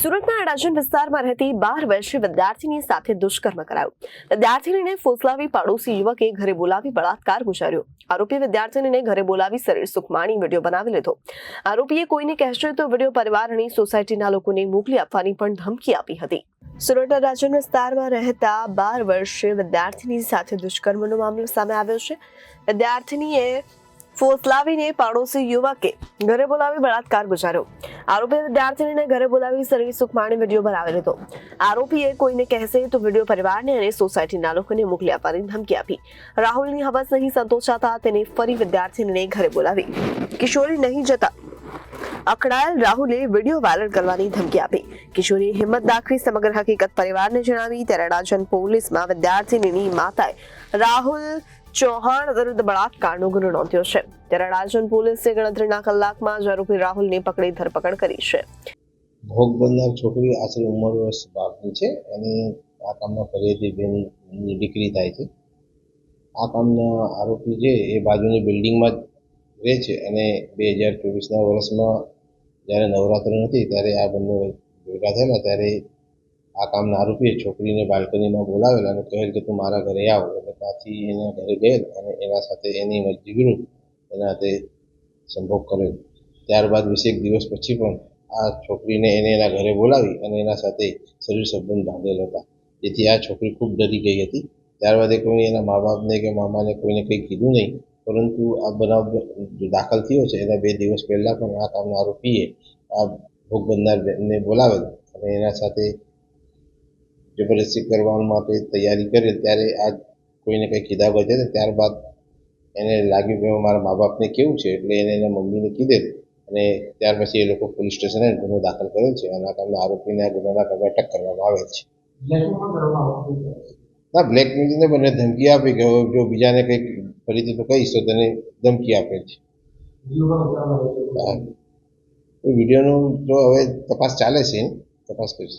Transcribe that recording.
સુરતના અડાજણ વિસ્તારમાં રહેતી બાર વર્ષીય વિદ્યાર્થીની સાથે દુષ્કર્મ કરાયું. વિદ્યાર્થીનીને ફોસલાવી પાડોશી યુવકે ઘરે બોલાવી બળાત્કાર ગુજાર્યો. આરોપી વિદ્યાર્થીનીને ઘરે બોલાવી શરીર સુખમાણી વીડિયો બનાવી લીધો. આરોપીએ કોઈને કહેશે તો વીડિયો પરિવારની સોસાયટીના લોકોને મોકલી આપવાની પણ ધમકી આપી હતી. સુરત અડાજણ વિસ્તારમાં રહેતા બાર વર્ષીય વિદ્યાર્થીની સાથે દુષ્કર્મનો મામલો સામે આવ્યો છે. વિદ્યાર્થીનીએ ફોસલાવીને પાડોશી યુવકે ઘરે બોલાવી બળાત્કાર ગુજાર્યો. આરોપી વિદ્યાર્થીને ઘરે બોલાવી શરીર સુખમાણી વીડિયો બનાવી લીધો. આરોપીએ કોઈને કહેશે તો વીડિયો પરિવારને અને સોસાયટીના લોકોને મોકલી આપવાની ધમકી આપી. રાહુલની હવસ નહીં સંતોષાતા તેને ફરી વિદ્યાર્થીને ઘરે બોલાવી. કિશોરી નહીં જતા. અકળાયેલ રાહુલે વીડિયો વાયરલ કરવાની ધમકી આપી. કિશોરીએ હિંમત દાખવી સમગ્ર હકીકત પરિવારને જણાવી. ત્યારે રાજન પોલીસમાં વિદ્યાર્થીની માતાએ રાહુલ ચૌહાણ વિરુદ્ધ બળાત્કારનો ગુનો નોંધ્યો છે. ત્યારે રાજન પોલીસે ગણતરીના કલાકમાં જ આરોપી રાહુલની પકડી ધરપકડ કરી છે. ભોગ બનનાર છોકરી આશરે ઉંમર વર્ષ બારની છે અને આ કામના ફરિયાદી બેનની દીકરી થાય છે. આ કામના આરોપી છે એ બાજુની બિલ્ડિંગમાં જ રહે છે અને બે હજાર ચોવીસના વર્ષમાં જ્યારે નવરાત્ર નથી ત્યારે આ બંને ભેગા થયેલા ત્યારે આ કામના આરોપીએ છોકરીને બાલ્કનીમાં બોલાવેલા અને કહેલ કે તું મારા ઘરે આવ. એટલે ત્યાંથી એના ઘરે ગયેલ અને એના સાથે એની મરજી એના હાથે સંભોગ કરેલ. ત્યારબાદ વીસેક દિવસ પછી પણ આ છોકરીને એને એના ઘરે બોલાવી અને એના સાથે શરીર સંબંધ બાંધેલ હતા. જેથી આ છોકરી ખૂબ ડરી ગઈ હતી. ત્યારબાદ એ કોઈ એના મા બાપને કે મામાને કોઈને કંઈ કીધું નહીં, પરંતુ આ બનાવ દાખલ થયો છે એના બે દિવસ પહેલાં પણ આ કામના આરોપીએ આ ભોગ બનનાર બેનને બોલાવેલ અને એના સાથે જબરદસ્તી કરવા માટે તૈયારી કરે ત્યારે આ કોઈને કંઈ કીધા વગર છે ત્યારબાદ એને લાગ્યું કે મારા મા બાપને કેવું છે એટલે એને એના મમ્મીને કીધેલ અને ત્યાર પછી એ લોકો પોલીસ સ્ટેશને ગુનો દાખલ કર્યો છે અને આ કામના આરોપીને આ ગુનાના કારણે અટક કરવામાં આવે છે. ના બ્લેકમેલિંગને બંને ધમકી આપી કે જો બીજાને કંઈક ફરીથી તો કહીશ તો તેને ધમકી આપે છે. એ વિડીયોનું જો હવે તપાસ ચાલે છે તપાસ કરીશ.